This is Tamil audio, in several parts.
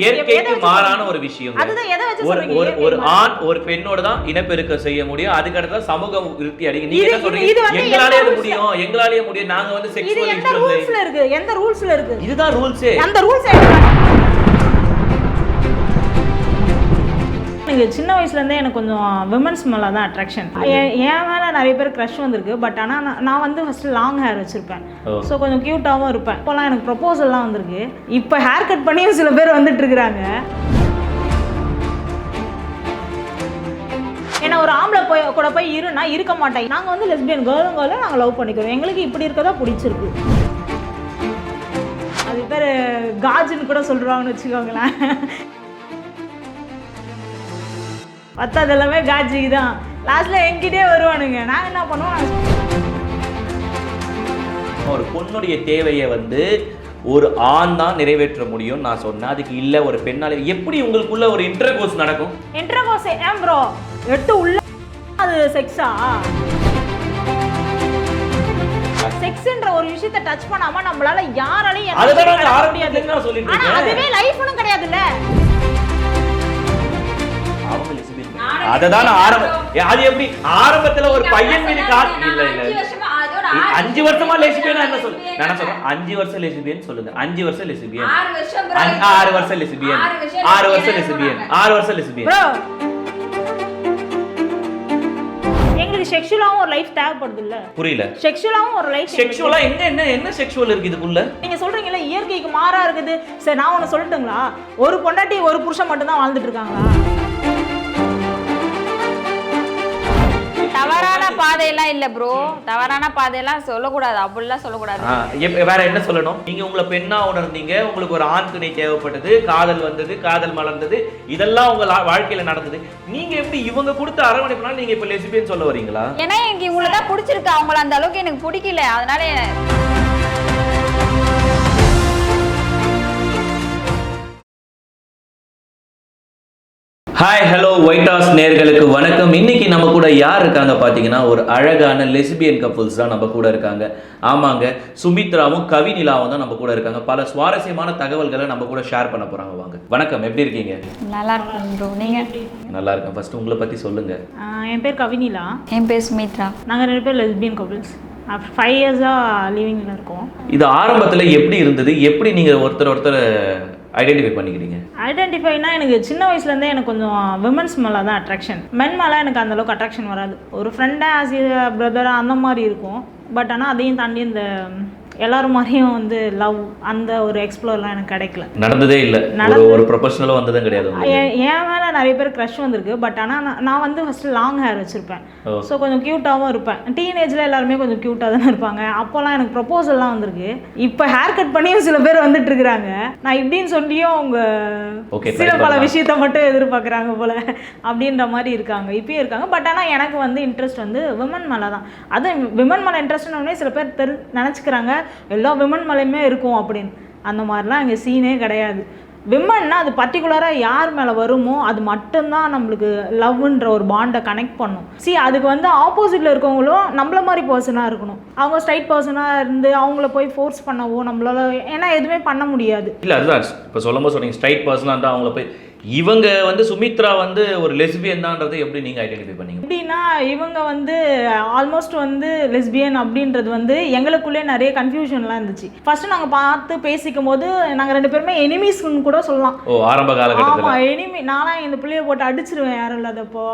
இயற்கைக்கு மாறான ஒரு விஷயம் ஒரு ஒரு ஒரு ஆண் ஒரு பெண்ணோட தான் இனப்பெருக்கம் செய்ய முடியும். அதுக்கு அடுத்த சமூக விருத்தி அடையும் நீங்க என்ன சொல்றீங்க? எங்களாலே அது முடியும். எங்களாலே முடியும். நாங்க வந்து செக்ஸுவல் இருக்கு? எந்த ரூல்ஸ்ல இருக்கு? இதுதான் ரூல்ஸே அந்த ரூல்ஸ் எனக்கு சின்ன வயசுலேருந்தே எனக்கு கொஞ்சம் விமன்ஸ் மேலே தான் அட்ராக்ஷன் என் மேலே நிறைய பேர் க்ரஷ் வந்திருக்கு பட் ஆனால் நான் நான் வந்து ஃபஸ்ட்டு லாங் ஹேர் வச்சுருப்பேன். ஸோ கொஞ்சம் க்யூட்டாகவும் இருப்பேன். இப்போலாம் எனக்கு ப்ரொப்போசல்லாம் வந்திருக்கு. இப்போ ஹேர் கட் பண்ணியும் சில பேர் வந்துட்டு இருக்கிறாங்க. ஏன்னா ஒரு ஆம்பளை போய் கூட போய் இருனா இருக்க மாட்டேன். நாங்கள் வந்து லெஸ்பியன் கேர்ளும் கேர்ளும் நாங்கள் லவ் பண்ணிக்கிறோம். எங்களுக்கு இப்படி இருக்கதா பிடிச்சிருக்கு. அது பேர் காஜுன்னு கூட சொல்கிறாங்கன்னு வச்சுக்கோங்களேன். மற்றது எல்லாமே காஜிக்கு தான். லாஸ்ட்டில் என்கிட்டே வருவானுங்க. நான் என்ன பண்ணுவோம்? ஒரு பொண்ணுடைய தேவையை வந்து ஒரு ஆண் தான் நிறைவேற்ற முடியும் நான் சொன்னேன். அதுக்கு இல்ல ஒரு பெண்ணால. எப்படி உங்களுக்குள்ள ஒரு இன்டர் கோர்ஸ் நடக்கும் இன்டர்கோஸ் ஏன் ப்ரோ எட்டு உள்ள அது செக்ஸா செக்ஸ்ன்ற ஒரு விஷயத்தை டச் பண்ணாம நம்மளால யாராலையும் அதுவே லைஃப்னு கிடையாதுல்ல. அததான் நான் ஆரம்ப ஏ, அது எப்படி? ஆரம்பத்துல ஒரு பையன் மீது கால் இல்ல இல்ல. அஞ்சு வருஷமா லெசிபியனா என்ன சொல்லு நான் என்ன சொல்றேன். அஞ்சு வருஷம் லெசிபியன் சொல்லுங்க. அஞ்சு வருஷம் லெசிபியன் ஆறு வருஷம் லெசிபியன் ஆறு வருஷம் லெசிபியன். ஆறு வருஷம் லெசிபியன் ப்ரோ எங்களுக்கு செக்ஷுவலாவும் ஒரு லைஃப் தேவைப்படுது இல்ல புரியல. செக்ஷுவலாவும் ஒரு லைஃப் செக்ஷுவலா என்ன என்ன என்ன செக்ஷுவல் இருக்கு இதுக்குள்ள? நீங்க சொல்றீங்கல்ல இயற்கைக்கு மாறா இருக்குது. சரி நான் ஒன்று சொல்லட்டுங்களா? ஒரு பொண்டாட்டி ஒரு புருஷன் மட்டும்தான் வாழ்ந்துட்டு இருக்காங்களா? தவறான பாதையெல்லாம் இல்ல ப்ரோ தவறான பாதையெல்லாம் சொல்லக்கூடாது. அப்படிலாம் சொல்லக்கூடாது. வேற என்ன சொல்லணும்? நீங்க உங்களை பெண்ணா உணர்ந்தீங்க. உங்களுக்கு ஒரு ஆண் துணை தேவைப்பட்டது. காதல் வந்தது காதல் மலர்ந்தது. இதெல்லாம் உங்க வாழ்க்கையில நடந்தது. நீங்க எப்படி இவங்க கொடுத்த அரவணைப்புனால நீங்க இப்ப லெசிபியன் சொல்ல வரீங்களா? ஏன்னா எனக்கு இவங்களை தான் பிடிச்சிருக்கு. அவங்கள அந்த அளவுக்கு எனக்கு பிடிக்கல. அதனால ஹாய் ஹலோ ஒயிட் ஹவுஸ் நேர்களுக்கு வணக்கம். இன்னைக்கு நம்ம கூட யார் இருக்காங்க பார்த்தீங்கன்னா ஒரு அழகான லெஸ்பியன் கப்புள்ஸ் தான் நம்ம கூட இருக்காங்க. ஆமாங்க சுமித்ராவும் கவினிலாவும் தான் நம்ம கூட இருக்காங்க. பல சுவாரஸ்யமான தகவல்களை நம்ம கூட ஷேர் பண்ண போறாங்க. வாங்க. வணக்கம் எப்படி இருக்கீங்க? நல்லா இருக்கும் ப்ரோ நீங்க? நல்லா இருக்கேன். ஃபர்ஸ்ட் உங்களை பத்தி சொல்லுங்க. என் பேர் கவினிலா என் பேர் சுமித்ரா. நாங்கள் ரெண்டு பேர் லெஸ்பியன் கப்புள்ஸ் ஃபைவ் இயர்ஸாக லிவிங்கில் இருக்கோம். இது ஆரம்பத்துல எப்படி இருந்தது? எப்படி நீங்க ஒருத்தர் ஒருத்தர் ஐடென்டிஃபை பண்ணிக்கிறீங்க ஐடென்டிஃபைனா எனக்கு சின்ன வயசுலேருந்தே எனக்கு கொஞ்சம் விமன்ஸ் மேலே தான் அட்ராக்ஷன் மென் மேலே எனக்கு அந்தளவுக்கு அட்ராக்ஷன் வராது. ஒரு ஃப்ரெண்டாக ஆஸ் பிரதராக அந்த மாதிரி இருக்கும். பட் ஆனால் அதையும் தாண்டி இந்த எல்லாரும் மாதிரியும் வந்து லவ் அந்த ஒரு எக்ஸ்ப்ளோர்லாம் எனக்கு கிடைக்கல. நடந்ததே இல்ல. ஒரு ப்ரொஃபஷனலும் வந்ததும் கிடையாது. என் மேலே நிறைய பேர் க்ரஷ் வந்திருக்கு. பட் ஆனால் நான் நான் வந்து ஃபஸ்ட்டு லாங் ஹேர் வச்சுருப்பேன். ஸோ கொஞ்சம் க்யூட்டாகவும் இருப்பேன். டீனேஜில் எல்லாருமே கொஞ்சம் க்யூட்டாக தானே இருப்பாங்க. அப்போல்லாம் எனக்கு ப்ரொப்போசல்லாம் வந்திருக்கு. இப்போ ஹேர் கட் பண்ணியும் சில பேர் வந்துட்டு இருக்கிறாங்க. நான் இப்படின்னு சொல்லியும் அவங்க சில பல. விஷயத்த மட்டும் எதிர்பார்க்குறாங்க போல அப்படின்ற மாதிரி இருக்காங்க. இப்பயும் இருக்காங்க. பட் ஆனால் எனக்கு வந்து இன்ட்ரெஸ்ட் வந்து விமன் மேலே தான் அது விமன் மேலே இன்ட்ரெஸ்ட்னே சில பேர் தெரி நினச்சிக்கிறாங்க. எல்லா விமன் மேலேயுமே இருக்கும் அப்படின்னு. அந்த மாதிரிலாம் இங்கே சீனே கிடையாது. விமன்னா அது பர்டிகுலராக யார் மேலே வருமோ அது மட்டும்தான் நம்மளுக்கு லவ்ன்ற ஒரு பாண்டை கனெக்ட் பண்ணும். சி அதுக்கு வந்து ஆப்போசிட்டில் இருக்கவங்களும் நம்மள மாதிரி பர்சனாக இருக்கணும். அவங்க ஸ்ட்ரைட் பர்சனாக இருந்து அவங்கள போய் ஃபோர்ஸ் பண்ணவோ நம்மளால ஏன்னா எதுவுமே பண்ண முடியாது. இல்ல அதுதான். இப்போ சொல்லும்போது சொன்னீங்க ஸ்ட்ரைட் பர்சனாக இருந்தால் அவங்கள போய் இவங்க வந்து சுமித்ரா வந்து ஒரு லெஸ்பியன் தான்றதை எப்படி நீங்க ஐடென்டிஃபை பண்ணீங்க? எப்படின்னா இவங்க வந்து ஆல்மோஸ்ட் வந்து லெஸ்பியன் அப்படின்றது வந்து எங்களுக்குள்ளே நிறைய கன்ஃபியூஷன்லாம் இருந்துச்சு. ஃபர்ஸ்ட் நாங்கள் பார்த்து பேசிக்கும் போது நாங்கள் ரெண்டு பேருமே எனிமீஸ்னு கூட சொல்லலாம். ஓ ஆரம்ப காலகட்டத்தில். ஆமா எனிமி நான்லாம் இந்த பிள்ளைய போட்டு அடிச்சிருவேன் யாரும் இல்லாதப்போ.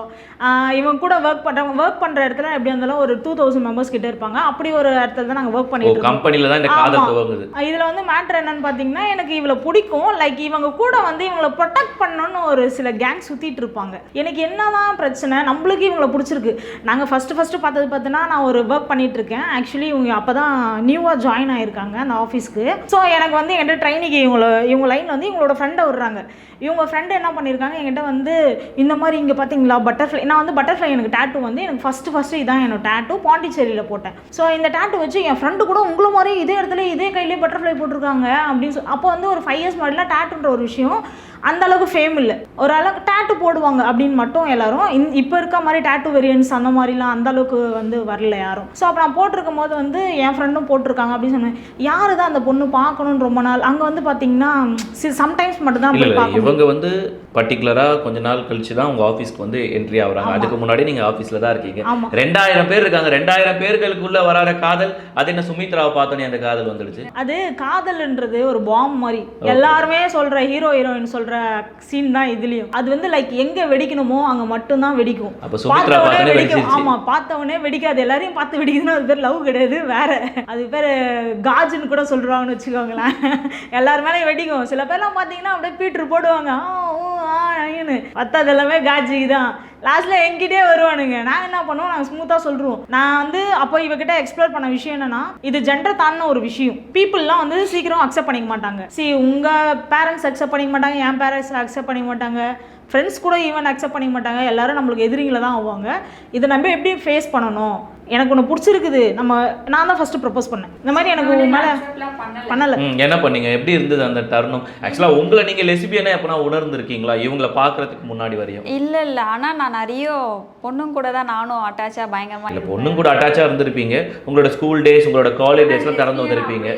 இவங்க கூட ஒர்க் பண்றவங்க ஒர்க் பண்ற இடத்துல எப்படி இருந்தாலும் ஒரு டூ தௌசண்ட் மெம்பர்ஸ் கிட்ட இருப்பாங்க. அப்படி ஒரு இடத்துல தான் நாங்கள் ஒர்க் பண்ணிட்டு கம்பெனில தான் இந்த. காதல் துவங்குது. இதுல வந்து மேட்ரு என்னன்னு பாத்தீங்கன்னா எனக்கு இவளை பிடிக்கும். லைக் இவங்க கூட வந்து இவங்களை ப்ரொடெக்ட் பண்ணணும்னு ஒரு சில கேங் சுற்றிட்டு இருப்பாங்க. எனக்கு என்னதான் பிரச்சனை நம்மளுக்கு இவங்களை பிடிச்சிருக்கு. நாங்கள் ஃபஸ்ட்டு ஃபஸ்ட்டு பார்த்தது பார்த்தீங்கன்னா நான் ஒரு ஒர்க் பண்ணிட்டு இருக்கேன். ஆக்சுவலி இவங்க அப்போ தான் நியூவாக ஜாயின் ஆயிருக்காங்க அந்த ஆஃபீஸ்க்கு ஸோ எனக்கு வந்து என்கிட்ட ட்ரைனிங் இவங்கள இவங்க லைன் வந்து இவங்களோட ஃப்ரெண்டை விடுறாங்க. இவங்க ஃப்ரெண்டு என்ன பண்ணியிருக்காங்க என்கிட்ட வந்து இந்த மாதிரி இங்கே பார்த்தீங்களா? பட்டர்ஃப்ளை நான் வந்து பட்டர்ஃப்ளை எனக்கு டேட்டு வந்து எனக்கு ஃபஸ்ட்டு ஃபஸ்ட்டு இதான் என்னோட டேட்டு பாண்டிச்சேரியில் போட்டேன். ஸோ இந்த டேட்டு வச்சு என் ஃப்ரெண்டு கூட உங்களை மாதிரி இதே இடத்துல இதே கையிலே பட்டர்ஃப்ளை போட்டிருக்காங்க அப்படின்னு சொல் அப்போ வந்து ஒரு ஃபைவ் இயர்ஸ் முன்னாடிலாம் டேட்டுன்ற ஒரு விஷயம் அந்த அளவுக்கு ஃபேம் இல்லை. ஒரு அளவுக்கு டேட்டு போடுவாங்க அப்படின்னு மட்டும் எல்லாரும். இந் இப்போ இருக்க மாதிரி டேட்டு வெரியன்ஸ் அந்த மாதிரிலாம் அந்த அளவுக்கு வந்து வரல யாரும். ஸோ அப்போ நான் போட்டிருக்கும் போது வந்து என் ஃப்ரெண்டும் போட்டிருக்காங்க அப்படின்னு சொன்னேன். யாரு தான் அந்த பொண்ணு பார்க்கணுன்னு ரொம்ப நாள்? அங்கே வந்து பார்த்தீங்கன்னா சம்டைம்ஸ் மட்டும் தான் இல்ல போய் இவங்க வந்து பர்டிகுலரா கொஞ்ச நாள் கழிச்சு தான் உங்க ஆபீஸ்க்கு வந்து என்ட்ரி ஆகுறாங்க. அதுக்கு முன்னாடி நீங்க ஆபீஸ்ல தான் இருக்கீங்க. ரெண்டாயிரம் பேர் இருக்காங்க. ரெண்டாயிரம் பேர்களுக்குள்ள வராத காதல் அது என்ன சுமித்ராவை பார்த்தோன்னே அந்த காதல் வந்துடுச்சு. அது காதல்ன்றது ஒரு பாம் மாதிரி. எல்லாருமே சொல்ற ஹீரோ ஹீரோயின் சொல்ற சீன் தான் இதுலயும் அது வந்து லைக் எங்க வெடிக்கணுமோ அங்க மட்டும்தான் வெடிக்கும் பார்த்தவனே வெடிக்கும் ஆமா பார்த்தவனே வெடிக்காது எல்லாரையும் பார்த்து வெடிக்குதுன்னா அது பேர் லவ் கிடையாது வேற அது பேர் காஜுன்னு கூட சொல்றாங்கன்னு வச்சுக்கோங்களேன் எல்லார் மேலேயும் வெடிக்கும் சில பேர்லாம் பார்த்தீங்கன்னா அப்படியே பீட்ரு போடுவாங்க ஆ ஆ பத்தாது எல்லாமே காஜி தான் லாஸ்ட்டில் எங்கிட்டே வருவானுங்க. நான் என்ன பண்ணுவோம்? நாங்கள் ஸ்மூத்தாக சொல்கிறோம் நான் வந்து அப்போ இவகிட்ட எக்ஸ்ப்ளோர் பண்ண விஷயம் என்னன்னா இது ஜெண்டர் தான ஒரு விஷயம். பீப்புளெலாம் வந்து சீக்கிரம் அக்செப்ட் பண்ணிக்க மாட்டாங்க. சி உங்கள் பேரண்ட்ஸ் அக்செப்ட் பண்ணிக்க மாட்டாங்க. என் பேரண்ட்ஸ் அக்செப்ட் பண்ணிக்க மாட்டாங்க. ஃப்ரெண்ட்ஸ் கூட ஈவன் அக்செப்ட் பண்ணிக்க மாட்டாங்க. எல்லாரும் நம்மளுக்கு எதிரிங்களை தான் ஆவாங்க. இதை நம்ம எப்படி ஃபேஸ் பண்ணணும்? எனக்கு ஒன்று பிடிச்சிருக்குது. நம்ம நான் தான் ஃபஸ்ட்டு ப்ரப்போஸ் பண்ணேன். இந்த மாதிரி எனக்கு மேலே பண்ணலை. ம், என்ன பண்ணீங்க? எப்படி இருந்தது அந்த தருணம்? ஆக்சுவலா உங்களை நீங்க லெசிபியனா எப்பனா உணர்ந்திருக்கீங்களா? இவங்கள பாக்குறதுக்கு முன்னாடி வரையும். இல்ல இல்ல. ஆனா நான் நிறைய பொண்ணுங்க கூட தான் நானும் அட்டாச்சா பயங்கரமா இல்ல பொண்ணும் கூட அட்டாச்சா இருந்திருப்பீங்க. உங்களோட ஸ்கூல் டேஸ் உங்களோட காலேஜ் டேஸ்ல திறந்து வந்திருப்பீங்க.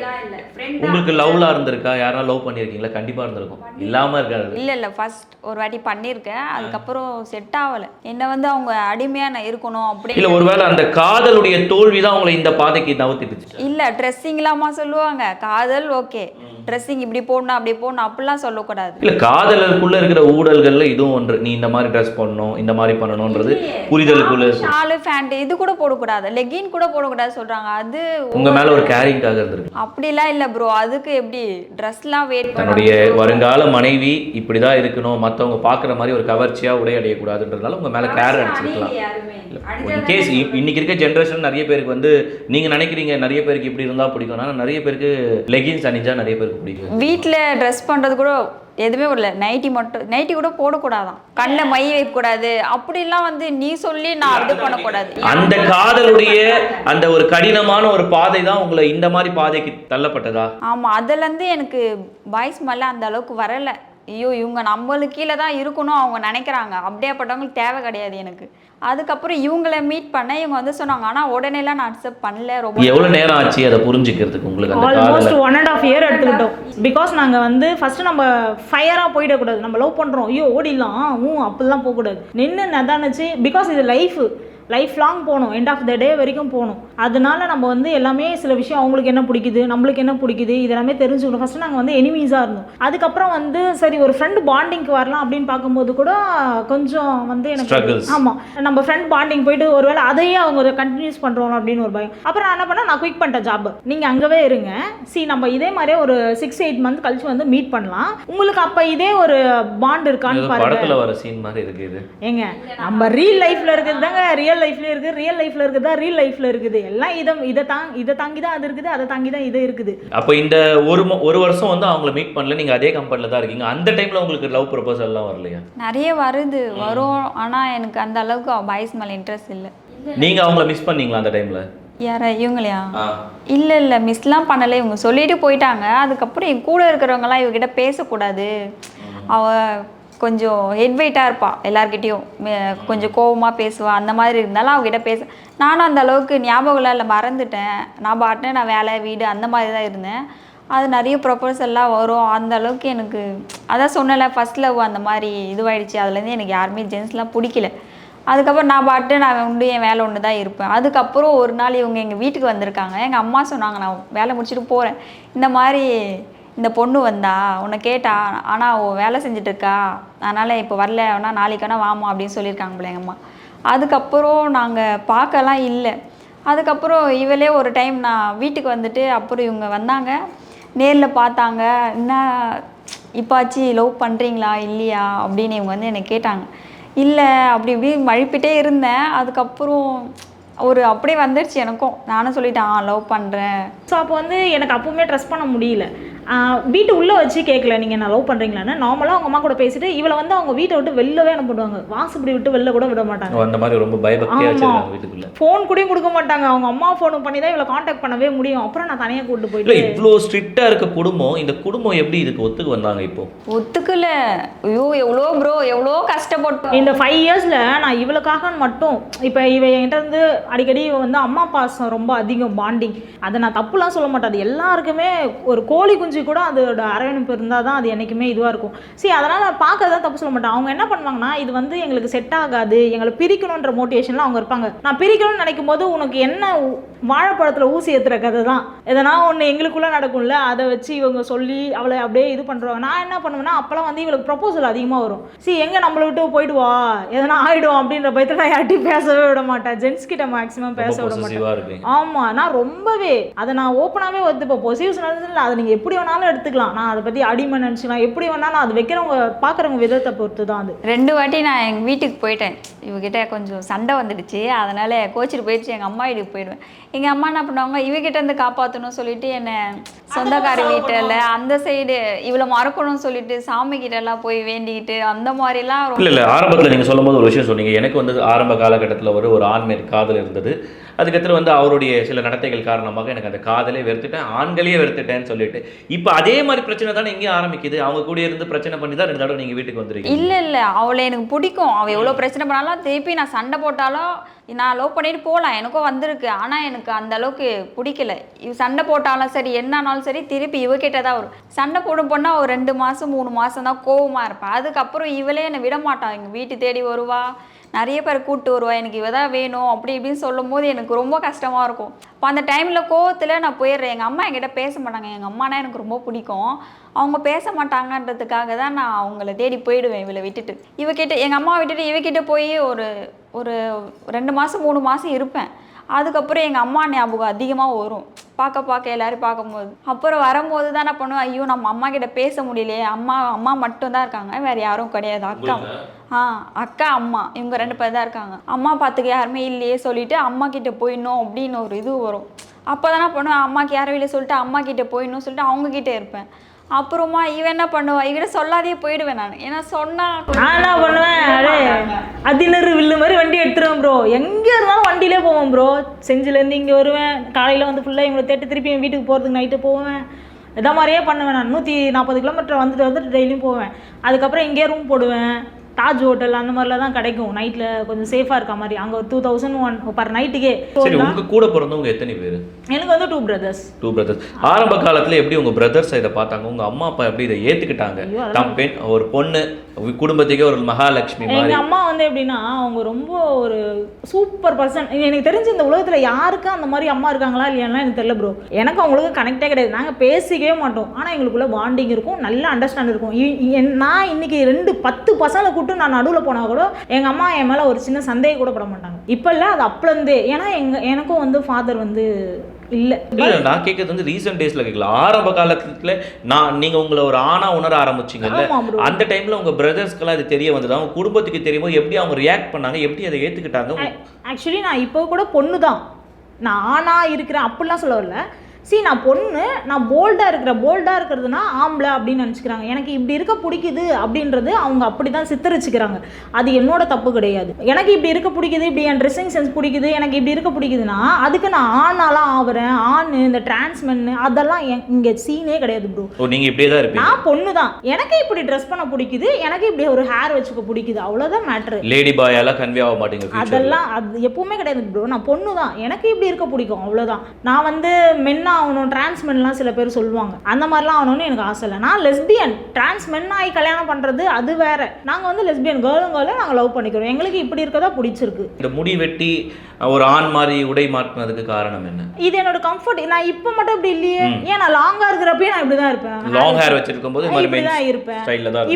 உங்களுக்கு லவ்லாம் இருந்திருக்கா? யாரா லவ் பண்ணிருக்கீங்களா? கண்டிப்பா இருந்திருக்கும். இல்லாம இருக்காது. இல்ல இல்ல. ஃபர்ஸ்ட் ஒரு வாட்டி பண்ணியிருக்கேன் அதுக்கப்புறம் செட் ஆகல. என்ன வந்து அவங்க அடிமையா நான் இருக்கணும் அப்படி இல்ல ஒருவேளை அந்த காதலுடைய தோல்வி தான் உங்களை இந்த பாதைக்கு நவுத்திட்டுச்சு இல்ல ட்ரெஸ்ஸிங் இல்லாம சொல்லுவாங்க. காதல் ஓகே ட்ரெஸ்ஸிங் இப்படி போடணும் அப்படி போடணும் அப்படிலாம் சொல்லக்கூடாது. இல்ல காதலுக்குள்ள இருக்கிற ஊழல்கள்ல இதுவும் ஒன்று. நீ இந்த மாதிரி ட்ரெஸ் பண்ணணும் இந்த மாதிரி பண்ணணும்ன்றது புரிதலுக்குள்ள. ஷாலு ஃபேண்ட் இது கூட போடக்கூடாது. லெகின் கூட போடக்கூடாது சொல்றாங்க. அது உங்க மேல ஒரு கேரிங்காக இருந்திருக்கு. அப்படிலாம் இல்ல ப்ரோ அதுக்கு எப்படி ட்ரெஸ்லாம் வேட் தன்னுடைய வருங்கால மனைவி இப்படிதான் இருக்கணும். மத்தவங்க பாக்குற மாதிரி ஒரு கவர்ச்சியா உடை அடையக்கூடாதுன்றதுனால உங்க மேல கேர் அடிச்சிருக்கலாம். இன்கேஸ் இன்னைக்கு இருக்க ஜென்ரேஷன் நிறைய பேருக்கு வந்து நீங்க நினைக்கிறீங்க நிறைய பேருக்கு இப்படி இருந்தா பிடிக்கும் ஆனா நிறைய பேருக்கு லெகின்ஸ் அணிஞ்சா நிறைய பேருக்கு பிடிக்கும். வீட்ல ட்ரெஸ் பண்றது கூட எதுவுமே வரல நைட்டி மட்டும் நைட்டி கூட போடக்கூடாதாம் கண்ணில் மை வைக்கக்கூடாது. அப்படிலாம் வந்து நீ சொல்லி நான் இது பண்ணக்கூடாது அந்த காதலுடைய அந்த ஒரு கடினமான ஒரு பாதை தான் உங்களை இந்த மாதிரி பாதைக்கு தள்ளப்பட்டதா? ஆமா அதுலேருந்து எனக்கு பாய்ஸ் மேலே அந்த அளவுக்கு வரல. ஐயோ இவங்க நம்மளுக்கு கீழே தான் இருக்கணும் அவங்க நினைக்கிறாங்க. அப்படியேப்பட்டவங்களுக்கு தேவை கிடையாது எனக்கு. அதுக்கப்புறம் இவங்கள மீட் பண்ண இவங்க வந்து சொன்னாங்க. ஆனா உடனேலாம் நான் அக்செப்ட் பண்ணல. ரொம்ப எவ்வளவு நேரம் ஆச்சு அதை புரிஞ்சுக்கிறதுக்கு உங்களுக்கு அந்த almost one and half year எடுத்துக்கிட்டோம். பிகாஸ் நாங்கள் வந்து ஃபர்ஸ்ட் நம்ம ஃபயராக போயிடக்கூடாது. நம்ம லவ் பண்ணுறோம் ஐயோ ஓடிடலாம். ஊ அப்படிலாம் போகக்கூடாது. நின்று நதானுச்சு பிகாஸ் இது லைஃப் லைஃப் லாங் போகணும். எண்ட் ஆஃப் த டே வரைக்கும் போகணும். அதனால நம்ம வந்து எல்லாமே சில விஷயம் அவங்களுக்கு என்ன பிடிக்குது நம்மளுக்கு என்ன பிடிக்குது இதெல்லாமே தெரிஞ்சுக்கணும். ஃபர்ஸ்ட் நாங்கள் வந்து எனிமீஸாக இருந்தோம். அதுக்கப்புறம் வந்து சரி ஒரு ஃப்ரெண்டு பாண்டிங்க்கு வரலாம் அப்படின்னு பார்க்கும்போது கூட கொஞ்சம் வந்து எனக்கு. ஆமாம் நம்ம ஃப்ரெண்ட் பாண்டிங் போயிட்டு ஒருவேளை அதையே அவங்க கண்டினியூஸ் பண்ணுறோம் அப்படின்னு ஒரு பயம். அப்புறம் நான் என்ன பண்ணேன்? நான் குயிக் பண்ணிட்டேன் ஜாப் நீங்கள் அங்கவே இருங்க. சி நம்ம இதே மாதிரியே ஒரு சிக்ஸ் எயிட் மந்த் கழிச்சு வந்து மீட் பண்ணலாம். உங்களுக்கு அப்போ இதே ஒரு பாண்ட் இருக்கான்னு பாருங்க. படத்துல வர சீன் மாதிரி இருக்கு இது. ஏங்க நம்ம ரியல் லைஃப்ல இருக்கிறது தாங்க ரியல் லைஃப்ல இருக்கு ரியல் லைஃப்ல இருக்கிறதா ரியல் லைஃப்ல இருக்குது? எல்லாம் இதை இதை தாங் இதை தாங்கி தான் அது இருக்குது அதை தாங்கி தான் இது இருக்குது. அப்போ இந்த ஒரு ம- ஒரு வருஷம் வந்து அவங்கள மீட் பண்ணல நீங்க அதே கம்பெனில தான் இருக்கீங்க. அந்த டைம்ல உங்களுக்கு லவ் ப்ரொபோசல் எல்லாம் வரலையா? நிறைய வருது வரும். ஆனா எனக்கு அந்த அளவுக்கு பாய்ஸ் மேல இன்ட்ரெஸ்ட் இல்லை. நீங்க அவங்கள மிஸ் பண்ணீங்களா அந்த டைம்ல யார இவங்களையா? இல்ல இல்ல மிஸ்லாம் பண்ணல. இவங்க சொல்லிட்டு போயிட்டாங்க. அதுக்கப்புறம் என் கூட இருக்கிறவங்கலாம் இவகிட்ட பேசக்கூடாது. அவ கொஞ்சம் ஹெட்வெயிட்டாக இருப்பாள் எல்லாருக்கிட்டேயும் கொஞ்சம் கோபமாக பேசுவாள் அந்த மாதிரி இருந்தாலும் அவகிட்ட பேச நானும் அந்த அளவுக்கு ஞாபகம் இல்லை மறந்துட்டேன். நான் பாட்டுன்னு நான் வேலை வீடு அந்த மாதிரி தான் இருந்தேன். அது நிறைய ப்ரொபோசல்லாம் வரும். அந்த அளவுக்கு எனக்கு அதான் சொன்னல ஃபஸ்ட் லவ் அந்த மாதிரி இதுவாயிடுச்சு. அதுலேருந்து எனக்கு யாருமே ஜென்ஸ்லாம் பிடிக்கல. அதுக்கப்புறம் நான் பாட்டு நான் உண்டு என் வேலை ஒன்று தான் இருப்பேன். அதுக்கப்புறம் ஒரு நாள் இவங்க எங்கள் வீட்டுக்கு வந்திருக்காங்க. எங்கள் அம்மா சொன்னாங்க நான் வேலை முடிச்சுட்டு போகிறேன் இந்த மாதிரி இந்த பொண்ணு வந்தா உன்னை கேட்டா ஆனால் அவள் வேலை செஞ்சுட்டு இருக்கா அதனால் இப்போ வரல ஆனால் நாளைக்கு வாமா அப்படின்னு சொல்லியிருக்காங்க பிள்ளைங்கம்மா அதுக்கப்புறம் நாங்கள் பார்க்கலாம் இல்லை. அதுக்கப்புறம் இவளே ஒரு டைம் நான் வீட்டுக்கு வந்துட்டு அப்புறம் இவங்க வந்தாங்க. நேரில் பார்த்தாங்க. என்ன இப்பாச்சி லவ் பண்ணுறீங்களா இல்லையா அப்படின்னு இவங்க வந்து என்னை கேட்டாங்க. இல்லை அப்படி இப்படி மழுப்பிட்டே இருந்தேன். அதுக்கப்புறம் ஒரு அப்படியே வந்துடுச்சு எனக்கும். நானும் சொல்லிட்டேன் ஆ லவ் பண்ணுறேன் ஸோ அப்போ வந்து எனக்கு அப்பவுமே ட்ரெஸ் பண்ண முடியல. வீட்டு உள்ளே வச்சு கேட்கல நீங்கள் நான் லவ் பண்ணுறீங்களான்னு நார்மலாக அவங்க அம்மா கூட பேசிட்டு இவளை வந்து அவங்க வீட்டை விட்டு வெளிலவே அனுப்பிடுவாங்க வாசப்படி விட்டு வெளில கூட விட மாட்டாங்க. அந்த மாதிரி ரொம்ப பயபக்தியா ஆமா. வச்சிருக்காங்க வீட்டுக்குள்ள. ஃபோன் கூடயும் கொடுக்க மாட்டாங்க. அவங்க அம்மா ஃபோனுக்கு பண்ணி தான் இவளை காண்டாக்ட் பண்ணவே முடியும். அப்புறம் நான் தனியாக இல்ல போயிட்டு. இவ்வளோ ஸ்ட்ரிக்டா இருக்க குடும்பம் இந்த குடும்பம் எப்படி இதுக்கு ஒத்துக்கு வந்தாங்க இப்போ? ஒத்துக்கல. ஐயோ எவ்வளோ ப்ரோ எவ்வளோ கஷ்டப்பட்டோம். இந்த ஃபைவ் இயர்ஸில் நான் இவளுக்காக மட்டும் இப்போ இவ என்கிட்ட இருந்து அடிக்கடி வந்து அம்மா பாசம் ரொம்ப அதிகம் பாண்டிங் அதை நான் தப்புலாம் சொல்ல மாட்டேன். அது எல்லாருக்குமே ஒரு கோழி குஞ்சு கூட அதோட அரவணைப்பு இருந்தால் தான் அது என்றைக்குமே இதுவாக இருக்கும். சரி அதனால் நான் பார்க்கறதா தப்பு சொல்ல மாட்டேன். அவங்க என்ன பண்ணுவாங்கன்னா இது வந்து எங்களுக்கு செட் ஆகாது எங்களை பிரிக்கணுன்ற மோட்டிவேஷனில் அவங்க இருப்பாங்க. நான் பிரிக்கணும்னு நினைக்கும் போது உனக்கு என்ன வாழைப்பழத்தில் ஊசி ஏற்றுற கதை தான் எதனா ஒன்று எங்களுக்குள்ளே நடக்கும்ல அதை வச்சு இவங்க சொல்லி அவளை அப்படியே இது பண்ணுறாங்க நான் என்ன பண்ணுவேன்னா அப்போல்லாம் வந்து இவளுக்கு ப்ரொபோசல் அதிகமாக வரும். சரி எங்கே நம்மளை விட்டு போயிடுவா எதனா ஆயிடும் அப்படின்ற பயத்தில் நான் யார்ட்டையும் பேசவே விட மாட்டேன். ஜென்ஸ் கிட்ட மேக்ஸிமம் பேச விட மாட்டேன். பொசசிவா இருக்கு ஆமா நான் ரொம்பவே அதை நான் ஓப்பனாகவே ஒத்துப்பேன். பொசிவ்ஸ் இல்லை அதை நீங்கள் எப்படி வேணாலும் எடுத்துக்கலாம். நான் அதை பற்றி அடிமை நினச்சிக்கலாம். எப்படி வேணாலும் அது வைக்கிறவங்க பார்க்குறவங்க விதத்தை பொறுத்து தான் அது. ரெண்டு வாட்டி நான் எங்கள் வீட்டுக்கு போயிட்டேன். இவகிட்ட கொஞ்சம் சண்டை வந்துடுச்சு. அதனால் கோச்சிட்டு போயிடுச்சு. எங்கள் அம்மா வீட்டுக்கு போயிடுவேன். எங்கள் அம்மா என்ன பண்ணுவாங்க? இவகிட்ட இருந்து காப்பாற்றணும்னு சொல்லிட்டு என்னை சொந்தக்கார வீட்டில் அந்த சைடு இவளை மறக்கணும்னு சொல்லிட்டு சாமி கிட்ட எல்லாம் போய் வேண்டிக்கிட்டு அந்த மாதிரிலாம் ரொம்ப இல்ல இல்ல. ஆரம்பத்துல நீங்க சொல்லும்போது ஒரு விஷயம் சொன்னீங்க. எனக்கு வந்து ஆரம்ப காலகட்டத்துல ஒரு ஒரு ஆண் மேல் காதல் இருந்தது. அதுக்கப்புறம் வந்து அவருடைய சில நடத்தைகள் காரணமாக எனக்கு அந்த காதலே வெறுத்துட்டேன் ஆண்களையே வெறுத்துட்டேன்னு சொல்லிட்டு. இப்போ அதே மாதிரி பிரச்சனை தானே இங்கேயும் ஆரம்பிக்குது. அவங்க கூட இருந்து பிரச்சனை பண்ணி தான் ரெண்டு தடவை நீங்கள் வீட்டுக்கு வந்துருக்கீங்க. இல்லை இல்லை. அவளை எனக்கு பிடிக்கும். அவள் எவ்வளோ பிரச்சனை பண்ணாலும் திருப்பி நான் சண்டை போட்டாலும் நான் லவ் பண்ணிட்டு போகலாம். எனக்கும் வந்திருக்கு. ஆனால் எனக்கு அந்த அளவுக்கு பிடிக்கல. இவ சண்டை போட்டாலும் சரி என்னானாலும் சரி திருப்பி இவகிட்ட தான் வரும். சண்டை போடும் பொண்ணா ஒரு ரெண்டு மாதம் மூணு மாதம் தான் கோவமாக இருப்பேன் அதுக்கப்புறம் இவளே என்னை விட மாட்டான் எங்கள் வீட்டு தேடி வருவா. நிறைய பேர் கூப்பிட்டு வருவா எனக்கு இவ தான் வேணும் அப்படி இப்படின்னு சொல்லும் போது எனக்கு ரொம்ப கஷ்டமாக இருக்கும். இப்போ அந்த டைமில் கோவத்தில் நான் போயிடுறேன். எங்கள் அம்மா என்கிட்ட பேச மாட்டாங்க. எங்கள் அம்மானா எனக்கு ரொம்ப பிடிக்கும். அவங்க பேச மாட்டாங்கன்றதுக்காக தான் நான் அவங்கள தேடி போயிடுவேன் இவளை விட்டுட்டு. இவகிட்ட எங்கள் அம்மா விட்டுட்டு இவகிட்ட போய் ஒரு ஒரு ரெண்டு மாதம் மூணு மாதம் இருப்பேன். அதுக்கப்புறம் எங்கள் அம்மா ஞாபகம் அதிகமாக வரும். பார்க்க பார்க்க எல்லோரும் பார்க்கும்போது. அப்புறம் வரும்போது தான் நான் பண்ணுவேன் ஐயோ நம்ம அம்மா கிட்ட பேச முடியலையே. அம்மா அம்மா மட்டும்தான் இருக்காங்க. வேறு யாரும் கிடையாது. அக்கா. ஆ அக்கா அம்மா இவங்க ரெண்டு பேர் தான் இருக்காங்க. அம்மா பார்த்துக்க யாருமே இல்லையே சொல்லிட்டு அம்மா கிட்ட போயிடணும் அப்படின்னு ஒரு இது வரும். அப்போ தானே பண்ணுவேன் அம்மாக்கு யாரும் இல்லை சொல்லிட்டு அம்மா கிட்ட போயிடணும் சொல்லிட்டு அவங்க கிட்ட இருப்பேன். அப்புறமா இவன் என்ன பண்ணுவா? இவகிட்ட சொல்லாதே போயிடுவேன் நான். ஏன்னா சொன்னா நான் என்ன பண்ணுவேன்? அடே அதினரு வில்லு மாதிரி வண்டி எடுத்துருவேன் ப்ரோ எங்கே இருந்தாலும் வண்டியிலே போவேன் ப்ரோ செஞ்சிலேருந்து இங்கே வருவேன். காலையில் வந்து ஃபுல்லாக இவங்களை தேட்டு திருப்பி என் வீட்டுக்கு போகிறதுக்கு நைட்டு போவேன். இதை மாதிரியே பண்ணுவேன் நான். நூற்றி நாற்பது கிலோமீட்டர் வந்துட்டு வந்துட்டு டெய்லியும் போவேன். அதுக்கப்புறம் இங்கேயே ரூம் போடுவேன். தாஜ் ஹோட்டல் அந்த மாதிரிலாம் தான் கிடைக்கும். நைட்டில் கொஞ்சம் சேஃபாக இருக்க மாதிரி. அங்கே ஒரு டூ தௌசண்ட் ஒன் பர் நைட்டுக்கே சரி உங்க கூட பிறந்தவங்க எத்தனை பேர்? எனக்கு வந்து டூ பிரதர்ஸ் டூ பிரதர்ஸ் ஆரம்ப காலத்துல எப்படி உங்க பிரதர்ஸ் இதை பார்த்தாங்க? உங்க அம்மா அப்பா எப்படி இதை ஏத்துக்கிட்டாங்க? பெண் ஒரு பொண்ணு குடும்பத்துக்கே ஒரு மகாலட்சுமி மாதிரி. எங்க அம்மா வந்து எப்படின்னா அவங்க ரொம்ப ஒரு சூப்பர் பர்சன் எனக்கு தெரிஞ்சு இந்த உலகத்துல யாருக்கும் அந்த மாதிரி அம்மா இருக்காங்களா இல்லையாலாம் எனக்கு தெரியல ப்ரோ எனக்கு அவங்களுக்கு கனெக்டே கிடையாது. நாங்க பேசிக்கவே மாட்டோம். ஆனா எங்களுக்குள்ள பாண்டிங் இருக்கும் நல்ல அண்டர்ஸ்டாண்ட் இருக்கும். நான் இன்னைக்கு ரெண்டு பத்து பசங்களை கூட்டு நான் நடுவுல போனா கூட எங்க அம்மா என் மேல ஒரு சின்ன சந்தேகம் கூட பட மாட்டாங்க. இப்ப இல்ல அது அப்பலேருந்தே ஏன்னா எங்க எனக்கும் வந்து ஃபாதர் வந்து இல்ல. இல்ல நான் கேட்கறது வந்து ரீசெண்ட் டேஸ்ல கேட்கல ஆரம்ப காலத்துல நான் நீங்க உங்களை ஒரு ஆணா உணர ஆரம்பிச்சீங்கல்ல. அந்த டைம்ல உங்க பிரதர்ஸ்க்கெல்லாம் இது தெரிய வந்தது. அவங்க குடும்பத்துக்கு தெரியும்போது எப்படி அவங்க ரியாக்ட் பண்ணாங்க? எப்படி அதை ஏத்துக்கிட்டாங்க? ஆக்சுவலி நான் இப்போ கூட பொண்ணு தான் நான் ஆணா இருக்கிறேன் அப்படிலாம் சொல்ல வரல see நான் பொண்ணு நான் போல்டாக இருக்கிறேன் போல்டாக இருக்கிறதுனா ஆம்பளை அப்படின்னு நினச்சிக்கிறாங்க. எனக்கு இப்படி இருக்க பிடிக்குது அப்படின்றது அவங்க அப்படி தான் சித்தரிச்சுக்கிறாங்க. அது என்னோட தப்பு கிடையாது. எனக்கு இப்படி இருக்க பிடிக்குது இப்படி என் ட்ரெஸ்ஸிங் சென்ஸ் பிடிக்குது எனக்கு இப்படி இருக்க பிடிக்குதுன்னா அதுக்கு நான் ஆணாலாம் ஆகுறேன் ஆண் இந்த டிரான்ஸ்மென்னு அதெல்லாம் இங்கே சீனே கிடையாது ப்ரோ ஓ நீங்க இப்படியே தான் இருப்பீங்க? நான் பொண்ணு தான் எனக்கு இப்படி ட்ரெஸ் பண்ண பிடிக்குது எனக்கு இப்படி ஒரு ஹேர் வச்சுக்க பிடிக்குது. அவ்வளோதான் மேட்ரு லேடி பாயாலாம் கன்வே ஆக மாட்டீங்க future ல. அதெல்லாம் அது எப்பவுமே கிடையாது ப்ரோ நான் பொண்ணு தான் எனக்கு இப்படி இருக்க பிடிக்கும். அவ்வளோதான் நான் வந்து ஆகணும் men-லாம் சில பேர் சொல்லுவாங்க. அந்த மாதிரிலாம் ஆகணும்னு எனக்கு ஆசை இல்லை. நான் லெஸ்பியன் டிரான்ஸ் மென் ஆகி கல்யாணம் பண்ணுறது அது வேற. நாங்கள் வந்து லெஸ்பியன் கேர்ளும் கேர்ளும் நாங்கள் லவ் பண்ணிக்கிறோம். எங்களுக்கு இப்படி இருக்கதா பிடிச்சிருக்கு. இந்த முடி வெட்டி ஒரு ஆண் மாதிரி உடை மாற்றினதுக்கு காரணம் என்ன? இது என்னோட கம்ஃபர்ட் நான் இப்போ மட்டும் இப்படி இல்லையே. ஏன் நான் லாங்காக இருக்கிறப்பயே நான் இப்படி தான் இருப்பேன். லாங் ஹேர் வச்சிருக்கும் போது இப்படி தான் இருப்பேன்.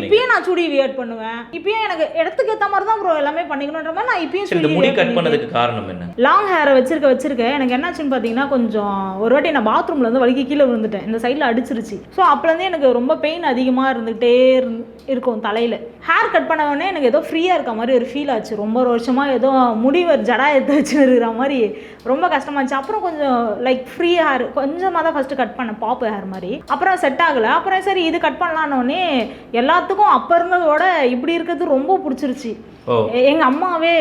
இப்பயும் நான் சுடி வியர்ட் பண்ணுவேன். இப்பயும் எனக்கு இடத்துக்கு ஏற்ற மாதிரி தான் ப்ரோ எல்லாமே பண்ணிக்கணுன்ற மாதிரி நான் இப்பயும் முடி கட். பண்ணதுக்கு காரணம் என்ன? லாங் ஹேரை வச்சிருக்க வச்சிருக்க எனக்கு என்னாச்சுன்னு பார்த்தீங்கன்னா கொஞ்சம் ஒரு வாட்டி நான் நான் பாத்ரூம்ல இருந்து வலிக்கு கீழே விழுந்துட்டேன். இந்த சைடில் அடிச்சிருச்சு. ஸோ அப்போலேருந்தே எனக்கு ரொம்ப பெயின் அதிகமாக இருந்துகிட்டே இருக்கும் தலையில். ஹேர் கட் பண்ண உடனே எனக்கு ஏதோ ஃப்ரீயாக இருக்க மாதிரி ஒரு ஃபீல் ஆச்சு. ரொம்ப ஒரு வருஷமாக ஏதோ முடிவர் ஜடா எடுத்து வச்சுருக்கிற மாதிரி. ரொம்ப கஷ்டமாச்சு அப்புறம் கொஞ்சம் லைக் ஃப்ரீ ஹேர் கொஞ்சமாக தான் ஃபஸ்ட்டு கட் பண்ணேன் பாப்பு ஹேர் மாதிரி. அப்புறம் செட் ஆகலை. அப்புறம் சரி இது கட் பண்ணலான்னொடனே எல்லாத்துக்கும் அப்போ இருந்ததோட இப்படி இருக்கிறது ரொம்ப பிடிச்சிருச்சு. எங்க அம்மாவே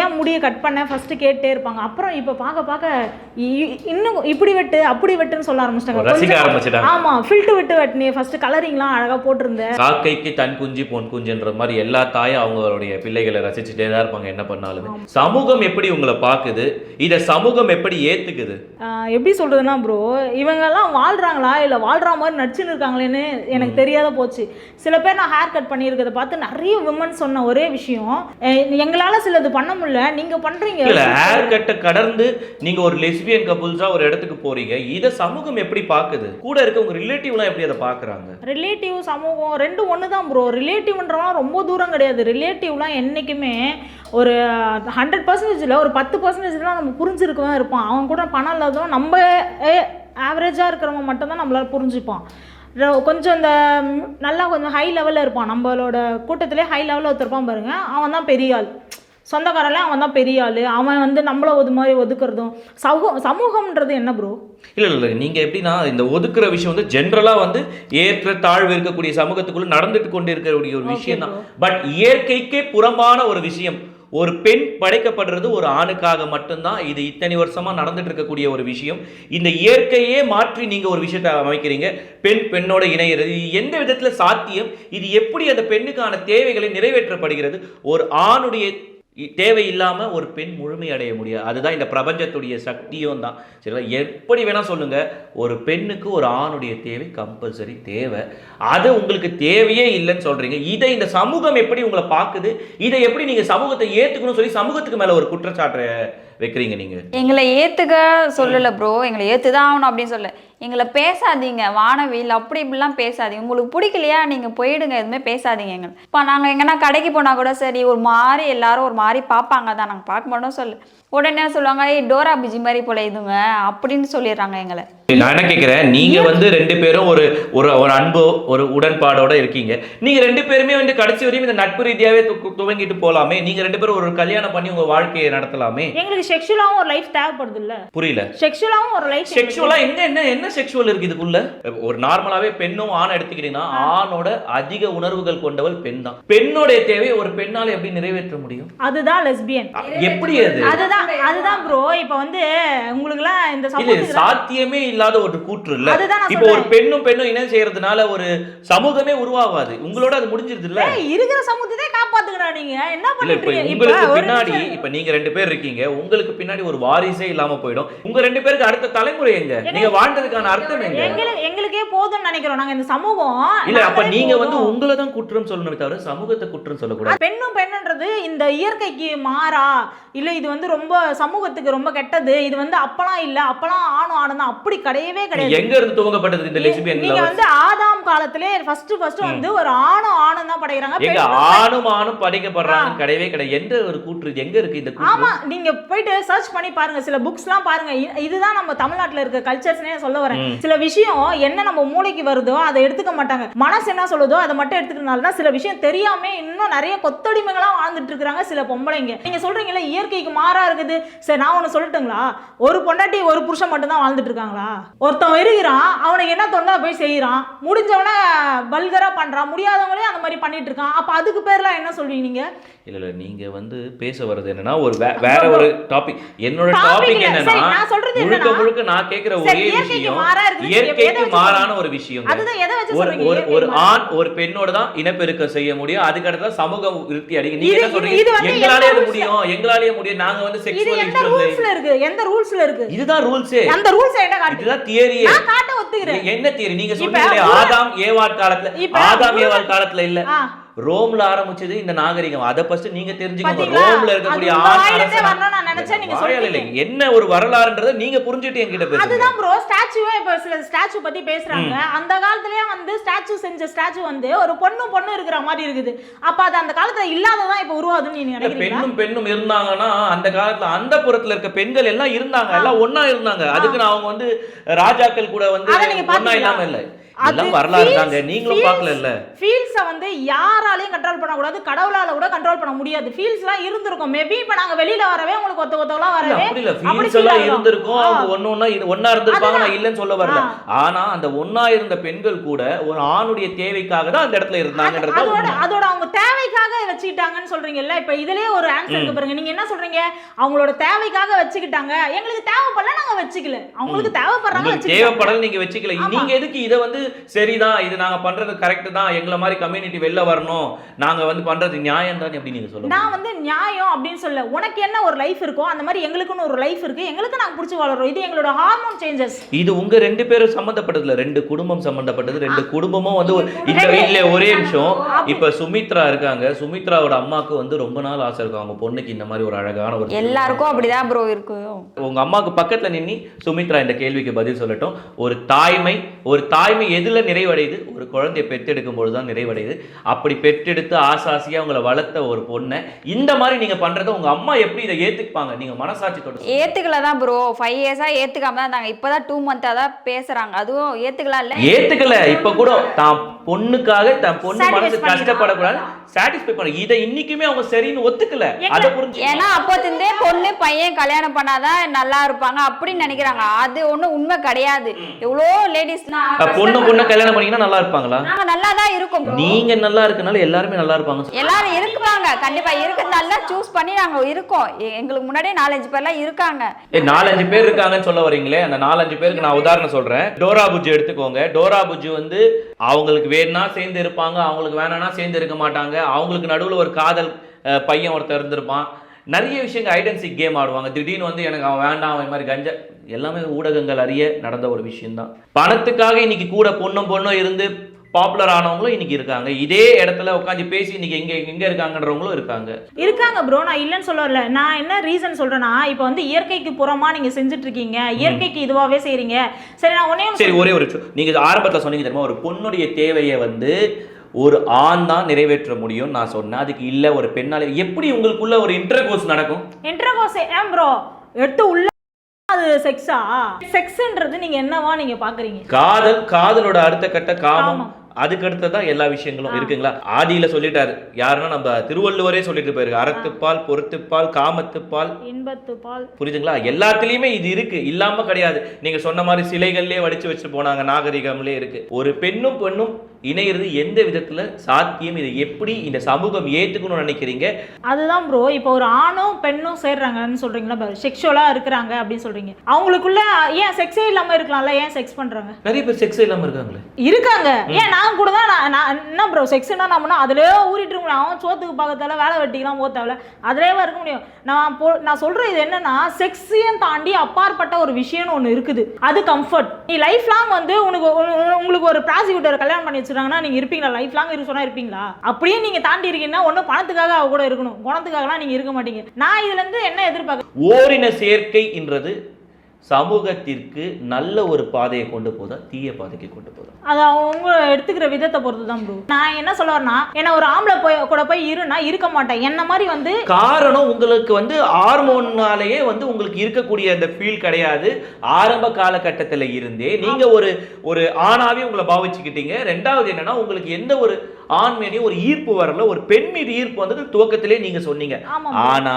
ஏன் முடியை கட் பண்ண? ஃபர்ஸ்ட் கேட்டே இருப்பாங்க. அப்புறம் இப்ப பார்க்க பார்க்க இன்னும் இப்படி வெட்டு அப்படி வெட்டுன்னு சொல்ல ஆரம்பிச்சிட்டாங்க. ஆமா ஃபில்ட்டு விட்டு வெட்டினே ஃபர்ஸ்ட் கலரிங்லாம் அழகா போட்டிருந்தேன். காக்கைக்கு தன் குஞ்சு பொன் குஞ்சுன்ற மாதிரி எல்லா தாயும் அவங்களுடைய பிள்ளைகளை ரசிச்சுட்டே தான் இருப்பாங்க என்ன பண்ணாலுமே. சமூகம் எப்படி உங்களை பாக்குது இத சமூகம் எப்படி ஏத்துக்குது? ஆ, எப்படி சொல்றதுன்னா ப்ரோ இவங்கெல்லாம் வாழ்றாங்களா? இல்ல வாழ்ற மாதிரி நடிச்சுன்னு இருக்காங்களேன்னு எனக்கு தெரியாத போச்சு. சில பேர் நான் ஹேர் கட் பண்ணியிருக்கிறத பார்த்து நிறைய விமன் சொன்ன ஒரே விஷயம். எ- எங்களால சிலது பண்ண முடியல. நீங்க பண்றீங்க. இல்ல ஹேர் கட்டை கடந்து நீங்க ஒரு லெஸ்பியன் கப்புள்ஸா ஒரு இடத்துக்கு போறீங்க. இத சமூகம் எப்படி பாக்குது? கூட இருக்க உங்க ரிலேட்டிவ்லாம் எப்படி அதை பாக்குறாங்க? ரிலேட்டிவ் சமூகம் ரெண்டும் ஒன்று தான் ப்ரோ ரிலேட்டிவ்ன்றவங்க ரொம்ப தூரம் கிடையாது. ரிலேட்டிவ்லாம் என்றைக்குமே ஒரு ஹண்ட்ரட் பர்சன்டேஜில் ஒரு பத்து பர்சன்டேஜ்லாம் நம்ம புரிஞ்சிருக்கவே இருப்பான் அவன் கூட பணம் இல்லாதவன் நம்ம ஆவரேஜாக இருக்கிறவங்க மட்டும்தான் நம்மளால புரிஞ்சுப்பான் கொஞ்சம் இந்த நல்லா கொஞ்சம் ஹை லெவலில் இருப்பான். நம்மளோட கூட்டத்திலே ஹை லெவலில் ஒருத்தருப்பான் பாருங்க. அவன் தான் பெரிய ஆள். சொந்தக்காரன்ல அவன் தான் பெரிய ஆள். அவன் வந்து நம்மள ஒரு மாதிரி ஒதுக்குறதும். சமூகம் சமூகம்ன்றது என்ன ப்ரோ இல்ல இல்ல நீங்க எப்படின்னா இந்த ஒதுக்குற விஷயம் வந்து ஜென்ரலா வந்து ஏற்ற தாழ்வு இருக்கக்கூடிய சமூகத்துக்குள்ள நடந்துட்டு கொண்டு இருக்கக்கூடிய ஒரு விஷயம் தான் பட் இயற்கைக்கே புறம்பான ஒரு விஷயம். ஒரு பெண் படைக்கப்படுறது ஒரு ஆணுக்காக மட்டும்தான். இது இத்தனை வருஷமா நடந்துட்டு இருக்கக்கூடிய ஒரு விஷயம். இந்த இயற்கையே மாற்றி நீங்க ஒரு விஷயத்தை அமைக்கிறீங்க. பெண் பெண்ணோட இணையிறது. இது எந்த விதத்துல சாத்தியம்? இது எப்படி அந்த பெண்ணுக்கான தேவைகளை நிறைவேற்றப்படுகிறது? ஒரு ஆணுடைய தேவையில்லாமல் தேவை ஒரு பெண் முழுமை அடைய முடியாது. அதுதான் இந்த பிரபஞ்சத்துடைய சக்தியும் தான் சரிங்களா? எப்படி வேணால் சொல்லுங்க. ஒரு பெண்ணுக்கு ஒரு ஆணுடைய தேவை கம்பல்சரி தேவை. அது உங்களுக்கு தேவையே இல்லைன்னு சொல்கிறீங்க இதை இந்த சமூகம் எப்படி உங்களை பார்க்குது? இதை எப்படி நீங்கள் சமூகத்தை ஏற்றுக்கணும் சொல்லி சமூகத்துக்கு மேலே ஒரு குற்றச்சாட்டை வைக்கிறீங்க நீங்கள் எங்களை ஏற்றுக்க சொல்லலை ப்ரோ எங்களை ஏற்றுதான் ஆகணும் அப்படின்னு சொல்ல எங்களை பேசாதீங்க வானவில் அப்படி இப்படிலாம் பேசாதீங்க. உங்களுக்கு பிடிக்கலையா? நீங்கள் போயிடுங்க எதுவுமே பேசாதீங்க எங்களை. இப்போ நாங்கள் எங்கன்னா கடைக்கு போனால் கூட சரி ஒரு மாதிரி எல்லாரும் ஒரு மாதிரி பார்ப்பாங்க தான். நாங்கள் பார்க்க மாட்டோம் சொல்லு உடனே சொல்லுவாங்க ஏய் டோரா பிஜி மாதிரி போல இதுங்க அப்படின்னு சொல்லிடுறாங்க எங்களை. நான் என்ன கேட்கிறேன் நீங்க வந்து ரெண்டு பேரும் ஒரு ஒரு ஒரு அன்பு ஒரு உடன்பாடோட இருக்கீங்க. நீங்க ரெண்டு பேருமே வந்து கடைசி வரையும் இந்த நட்பு ரீதியாவே து- துவங்கிட்டு போலாமே. நீங்க ரெண்டு பேரும் ஒரு கல்யாணம் பண்ணி உங்க வாழ்க்கையை நடத்தலாமே. எங்களுக்கு செக்ஷுவலாகவும் ஒரு லைஃப் தேவைப்படுது இல்ல புரியல. செக்ஷுவலாகவும் ஒரு லைஃப் செக்ஷுவலா என்ன என்ன என்ன செக்ஷுவல் இருக்கு இதுக்குள்ள? ஒரு நார்மலாவே பெண்ணும் ஆண் எடுத்துக்கிட்டீங்கன்னா ஆணோட அதிக உணர்வுகள் கொண்டவள் பெண் தான். பெண்ணோடைய தேவை ஒரு பெண்ணால எப்படி நிறைவேற்ற முடியும்? அதுதான் லெஸ்பியன் எப்படி அது? அதுதான் அதுதான் ப்ரோ இப்போ வந்து உங்களுக்குலாம் இந்த சமூகத்துக்கு சாத்தியமே இல்லாத ஒரு கூற்று இல்ல. அதுதான் நான் இப்போ ஒரு. பெண்ணும் பெண்ணும் இணை செய்யறதுனால ஒரு சமூகமே உருவாகாது. உங்களோட அது முடிஞ்சிருது இல்ல. இருக்கிற சமூகத்தை காப்பாத்துக்கடா நீங்க. என்ன பண்ணிட்டு உங்களுக்கு ஒரு பின்னாடி. இப்ப நீங்க ரெண்டு பேர் இருக்கீங்க. உங்களுக்கு பின்னாடி ஒரு வாரிசே இல்லாம போயிடும். உங்க ரெண்டு பேருக்கு அடுத்த தலைமுறை எங்க? நீங்க வாழ்ந்ததுக்கான அர்த்தம் எங்க? எங்களுக்கு எங்களுக்கே போதும்னு நினைக்கிறோம். நாங்க இந்த சமூகம் இல்ல அப்ப நீங்க வந்து. உங்களை தான் குற்றம் சொல்லணுமே தவிர சமூகத்தை குற்றம் சொல்லக்கூடாது. பெண்ணும் பெண்ணுன்றது இந்த இயற்கைக்கு மாறா? இல்ல இது வந்து ரொம்ப சமூகத்துக்கு ரொம்ப கெட்டது. இது வந்து அப்பலாம் இல்ல. அப்பலாம் ஆணும் ஆணும் தான். அப்படி கிடையவே கிடையாது. எங்க இருந்து துவங்கப்பட்டது இந்த லெஸ்பியன் நீங்க வந்து ஆதாம் காலத்திலே ஃபர்ஸ்ட் ஃபர்ஸ்ட் வந்து ஒரு ஆணும் ஆணும் தான் படைக்கிறாங்க. எங்க ஆணும் ஆணும் படைக்கப்படுறாங்க கிடையவே கிடையாது. எந்த ஒரு கூற்று? எங்க இருக்கு இந்த ஆமா நீங்க போயிட்டு சர்ச் பண்ணி பாருங்க. சில புக்ஸ்லாம் பாருங்க. இதுதான் நம்ம தமிழ்நாட்டுல இருக்க கல்ச்சர்ஸ்னே சொல்ல வரேன். சில விஷயம் என்ன நம்ம மூளைக்கு வருதோ அதை எடுத்துக்க மாட்டாங்க. மனசு என்ன சொல்லுதோ அதை மட்டும் எடுத்துக்கிறதுனால தான் சில விஷயம் தெரியாம இன்னும் நிறைய கொத்தடிமைகளா வாழ்ந்துட்டு இருக்காங்க சில பொம்பளைங்க. நீங்க சொல்றீங்கல்ல இயற்கைக்கு மாறா இருக்குது சரி நான் ஒண்ணு சொல்லட்டுங்களா? ஒரு பொண்டாட்டி ஒரு புருஷன் மட்டும் தான் வாழ்ந்துட்டு இருக்காங்களா? ஒருத்தன் இருக்கிறான் அவனுக்கு என்ன தோணுதோ போய் செய்யறான் முடிஞ்சவன பல்கரா பண்றான். முடியாதவங்களே அந்த மாதிரி பண்ணிட்டு இருக்கான். அப்ப அதுக்கு பேர்லாம் என்ன சொல்வீங்க நீங்க? இல்ல இல்ல நீங்க வந்து பேச வர்றது என்னன்னா ஒரு வேற ஒரு டாபிக் என்னோட டாபிக். என்னன்னா சரி, நான் சொல்றது முழுக்க முழுக்க நான் கேக்குற சரி, ஒரே விஷயம் இயற்கைக்கு மாறான? ஒரு விஷயம் ஒரு சொல்றீங்க? ஒரு? ஆண் ஒரு பெண்ணோட தான் இனப்பெருக்கம் செய்ய முடியும். அதுக்கு அடுத்தா சமூகம் விருத்தி அடிக்க நீங்க என்ன சொல்றீங்க? எங்களாலே முடியும் எங்களாலே முடியும். நாங்க வந்து எந்த ரூல்ஸ்ல இருக்கு? எந்த ரூல்ஸ்ல இருக்கு? இதுதான் ரூல்ஸே அந்த ரூல்ஸ் என்ன காட்டு? இதுதான் நான் காட்ட ஒத்துக்கிறேன். என்ன தியரி நீங்க சொன்னீங்களே ஆதாம் ஏவாள் காலத்துல ஆதாம் ஏவாள் காலத்துல இல்ல. ரோம்ல ஆரம்பிச்சது இந்த நாகரிகம். அதை ஃபர்ஸ்ட் நீங்க தெரிஞ்சுக்கோங்க? ரோம்ல இருக்கக்கூடிய நான். சொல்லிட்டீங்க. என்ன ஒரு வரலாறுன்றதை நீங்க புரிஞ்சுட்டு என்கிட்ட பேசுங்க. அதுதான் ப்ரோ ஸ்டாச்சுவே இப்போ சில ஸ்டாச்சு பத்தி பேசுறாங்க. அந்த காலத்துலயே வந்து ஸ்டாச்சு செஞ்ச ஸ்டாச்சு வந்து ஒரு பொண்ணு பொண்ணு இருக்கிற மாதிரி இருக்குது. அப்ப அது அந்த காலத்துல இல்லாததான் இப்ப உருவாதுன்னு நீங்க பெண்ணும் பெண்ணும் இருந்தாங்கன்னா அந்த காலத்துல அந்த புறத்துல இருக்க பெண்கள் எல்லாம் இருந்தாங்க. எல்லாம் ஒண்ணா இருந்தாங்க. அதுக்குன்னு அவங்க வந்து ராஜாக்கள் கூட வந்து பாத்தீங்களா? இல்லாம இல்ல. இதெல்லாம் வரலாறு தாங்க. நீங்களும் பார்க்கல இல்ல ஃபீல்ஸை வந்து யாராலையும் கண்ட்ரோல் பண்ணக்கூடாது. கடவுளால கூட கண்ட்ரோல் பண்ண முடியாது. ஃபீல்ஸ்லாம் இருந்திருக்கும். மேபி இப்போ நாங்க வெளியில வரவே உங்களுக்கு ஒத்த இல்ல, வரவே இல்ல. ஃபீல்ஸ் எல்லாம். இருந்திருக்கும். அவங்க ஒண்ணு ஒண்ணா இரு- ஒண்ணா இருந்திருப்பாங்க. நான் இல்லைன்னு சொல்ல வரல. ஆனா அந்த ஒண்ணா இருந்த பெண்கள் கூட ஒரு ஆணுடைய தேவைக்காக தான் அந்த இடத்துல இருந்தாங்கன்றது அதோட. அதோட அவங்க தேவைக்காக வச்சுக்கிட்டாங்கன்னு சொல்றீங்கல்ல? இப்ப இதுலயே ஒரு ஆன்சர் இருக்கு பாருங்க. நீங்க என்ன சொல்றீங்க? அவங்களோட தேவைக்காக வச்சுக்கிட்டாங்க. எங்களுக்கு தேவைப்படல நாங்க வச்சுக்கல. அவங்களுக்கு தேவைப்படுறாங்க தேவைப்படல நீங்க வச்சுக்கல. நீங்க எதுக்கு இதை வந்து சரிதான் இது நாங்க பண்றது கரெக்ட் தான் எங்களை மாதிரி கம்யூனிட்டி வெளில வரணும். நாங்க வந்து பண்றது நியாயம் தான் எப்படி நீங்க சொல்லுங்க நான் வந்து நியாயம் அப்படின்னு சொல்ல உனக்கு என்ன ஒரு லைஃப் இருக்கோ அந்த மாதிரி எங்களுக்குன்னு ஒரு லைஃப் இருக்கு. எங்களுக்கு நாங்க பிடிச்சி வளர்றோம். இது எங்களோட ஹார்மோன் சேஞ்சஸ் இது உங்க ரெண்டு பேரும் சம்பந்தப்பட்டதுல ரெண்டு குடும்பம் சம்பந்தப்பட்டது ரெண்டு குடும்பமும் வந்து இந்த இல்ல. ஒரே நிமிஷம் இப்ப சுமித்ரா இருக்காங்க. சுமித்ராவோட அம்மாக்கு வந்து ரொம்ப நாள் ஆசை இருக்கும். அவங்க பொண்ணுக்கு இந்த மாதிரி ஒரு அழகான ஒரு எல்லாருக்கும் அப்படிதான் ப்ரோ இருக்கும். உங்க அம்மாக்கு பக்கத்துல நின்னி சுமித்ரா இந்த கேள்விக்கு பதில் சொல்லட்டும். ஒரு தாய்மை ஒரு தாய்மை எதுல நிறைவடையுது? ஒரு குழந்தையை பெற்றெடுக்கும் பொழுதுதான் நிறைவடையுது. அப்படி பெற்றெடுத்து ஆசாசியா உங்களை வளர்த்த ஒரு பொண்ணை இந்த மாதிரி நீங்க பண்றதை உங்க அம்மா எப்படி இதை ஏத்துப்பாங்க? நீங்க மனசாட்சி தொட்டு ஏத்துக்கல தான் ப்ரோ ஃபைவ் இயர்ஸா ஏத்துக்காம தான் இருந்தாங்க. இப்பதான் டூ மந்த்தா தான் பேசுறாங்க. அதுவும் ஏத்துக்கலாம் இல்ல? ஏத்துக்கல. இப்ப கூட தான் பொண்ணுக்காக தன் பொண்ணு மனசு. கஷ்டப்படக்கூடாது. சாட்டிஸ்ஃபை பண்ண. இதை இன்னைக்குமே அவங்க சரின்னு ஒத்துக்கல. அதை புரிஞ்சு ஏன்னா அப்போத்திருந்தே பொண்ணு பையன் கல்யாணம் பண்ணாதான் நல்லா இருப்பாங்க அப்படின்னு நினைக்கிறாங்க. அது ஒண்ணும் உண்மை கிடையாது. எவ்வளோ லேடிஸ் பொண்ணு பொண்ணு கல்யாணம் பண்ணீங்கன்னா நல்லா இருப்பாங்களா? நாங்க நல்லா தான் இருக்கோம் bro. நீங்க நல்லா இருக்கனால எல்லாருமே நல்லா இருப்பாங்க. எல்லாரும் இருக்குவாங்க. கண்டிப்பா இருக்கு நல்லா சூஸ் பண்ணி நாங்க இருக்கோம். எ- எங்களுக்கு முன்னாடியே நாலஞ்சு பேர்லாம் இருக்காங்க. ஏ நாலஞ்சு பேர் இருக்காங்கன்னு சொல்ல வரீங்களே? அந்த நாலஞ்சு பேருக்கு நான் உதாரணம் சொல்றேன். டோரா புஜ்ஜி எடுத்துக்கோங்க. டோரா புஜ்ஜி வந்து அவங்களுக்கு வேணும்னா சேர்ந்து இருப்பாங்க. அவங்களுக்கு வேணாம்னா சேர்ந்து இருக்க மாட்டாங்க. அவங்களுக்கு நடுவுல ஒரு காதல் அஹ், பையன் ஒருத்தர் இருந்திருப்பான். நிறைய விஷயங்கள் ஐடென்சிக் கேம் ஆடுவாங்க. திடீர்னு வந்து எனக்கு அவன் வேண்டாம் அவன் மாதிரி கஞ்ச எல்லாமே ஊடகங்கள் அறிய நடந்த ஒரு விஷயம்தான். பணத்துக்காக இன்னைக்கு கூட பொண்ணும் பொண்ணும் இருந்து பாப்புலர் ஆனவங்களும் இன்னைக்கு இருக்காங்க. இதே இடத்துல உட்காந்து பேசி இன்னைக்கு எங்க எங்க இருக்காங்கன்றவங்களும் இருக்காங்க. இருக்காங்க ப்ரோ நான் இல்லைன்னு சொல்ல வரல நான் என்ன ரீசன் சொல்றேன்னா இப்போ வந்து இயற்கைக்கு புறமா நீங்க செஞ்சுட்டு இருக்கீங்க இயற்கைக்கு இதுவாவே செய்றீங்க. சரி நான் ஒன்னே சரி ஒரே ஒரு. நீங்க ஆரம்பத்துல சொன்னீங்க தெரியுமா? ஒரு பொண்ணுடைய தேவையை வந்து ஒரு ஆண் தான் நிறைவேற்ற முடியும் நான் சொன்னேன். அதுக்கு இல்ல ஒரு பெண்ணால. எப்படி உங்களுக்குள்ள ஒரு இன்டர்கோர்ஸ் நடக்கும்? இன்டர்கோஸ் ஏன் ப்ரோ எடுத்து உள்ள அது செக்ஸா செக்ஸ்ன்றது நீங்க என்னவா நீங்க பாக்குறீங்க? காதல் காதலோட அடுத்த கட்ட காமம். அதுக்கு அடுத்ததான் எல்லா விஷயங்களும் இருக்குங்களா? ஆதியில சொல்லிட்டாரு. யாருன்னா நம்ம திருவள்ளுவரே சொல்லிட்டு போயிருக்கு. அறத்துப்பால் பொறுத்துப்பால் காமத்துப்பால். இன்பத்து பால் புரியுதுங்களா எல்லாத்துலயுமே இது இருக்கு. இல்லாம கிடையாது. நீங்க சொன்ன மாதிரி சிலைகள்லயே வடிச்சு வச்சுட்டு போனாங்க. நாகரிகம்லயே இருக்கு. ஒரு பெண்ணும் பெண்ணும் இணையிறது எந்த விதத்துல சாத்தியம்? இதை எப்படி இந்த சமூகம் ஏத்துக்கணும்னு நினைக்கிறீங்க? அதுதான் ப்ரோ இப்போ ஒரு ஆணும் பெண்ணும் சேர்றாங்கன்னு சொல்றீங்களா? செக்ஷுவலா இருக்கிறாங்க அப்படின்னு சொல்றீங்க. அவங்களுக்குள்ள ஏன் செக்ஸே இல்லாம இருக்கலாம்ல? ஏன் செக்ஸ் பண்றாங்க? நிறைய பேர் செக்ஸ் இல்லாம இருக்காங்களே. இருக்காங்க. ஏன் நான் கூட தான் நான் என்ன ப்ரோ செக்ஸ்னா நம்மனா அதிலே ஊறிட்டு இருக்க முடியும். அவன் சோத்துக்கு பார்க்கத்தால வேலை வெட்டிக்கலாம் போத்தாவில் அதிலேவா இருக்க முடியும். நான் போ நான் சொல்றது இது என்னன்னா செக்ஸையும் தாண்டி அப்பாற்பட்ட ஒரு விஷயம்னு ஒன்று இருக்குது. அது கம்ஃபர்ட் நீ லைஃப் லாங் வந்து உனக்கு உங்களுக்கு ஒரு ப்ராசிக்யூட்டர் கல்யாணம் பண்ணி வச்சிருக்காங்கன்னா நீங்க இருப்பீங்களா? லைஃப் லாங் இருக்க சொன்னால் இருப்பீங்களா? அப்படியே நீங்க தாண்டி இருக்கீங்கன்னா ஒன்றும் பணத்துக்காக அவ கூட இருக்கணும். குணத்துக்காகலாம் நீங்க இருக்க மாட்டீங்க. நான் இதுல இருந்து என்ன எதிர்பார்க்க ஓரின சேர்க்கைன்றது சமூகத்திற்கு நல்ல ஒரு பாதையை கொண்டு போதா தீய பாதைக்கு கொண்டு போதா? அது அவங்க எடுத்துக்கிற விதத்தை பொறுத்து தான் ப்ரோ நான் என்ன சொல்ல வரேன்னா என்ன ஒரு ஆம்பளை போய் கூட போய் இருன்னா இருக்க மாட்டேன். என்ன மாதிரி வந்து காரணம் உங்களுக்கு வந்து ஹார்மோன்னாலேயே வந்து உங்களுக்கு இருக்கக்கூடிய அந்த ஃபீல் கிடையாது. ஆரம்ப காலகட்டத்தில் இருந்தே நீங்க ஒரு ஒரு ஆணாவே உங்களை பாவிச்சுக்கிட்டீங்க. ரெண்டாவது என்னன்னா உங்களுக்கு எந்த ஒரு ஆண் மீதையும் ஒரு ஈர்ப்பு வரல. ஒரு பெண் மீது ஈர்ப்பு வந்தது துவக்கத்திலே நீங்க சொன்னீங்க. ஆனா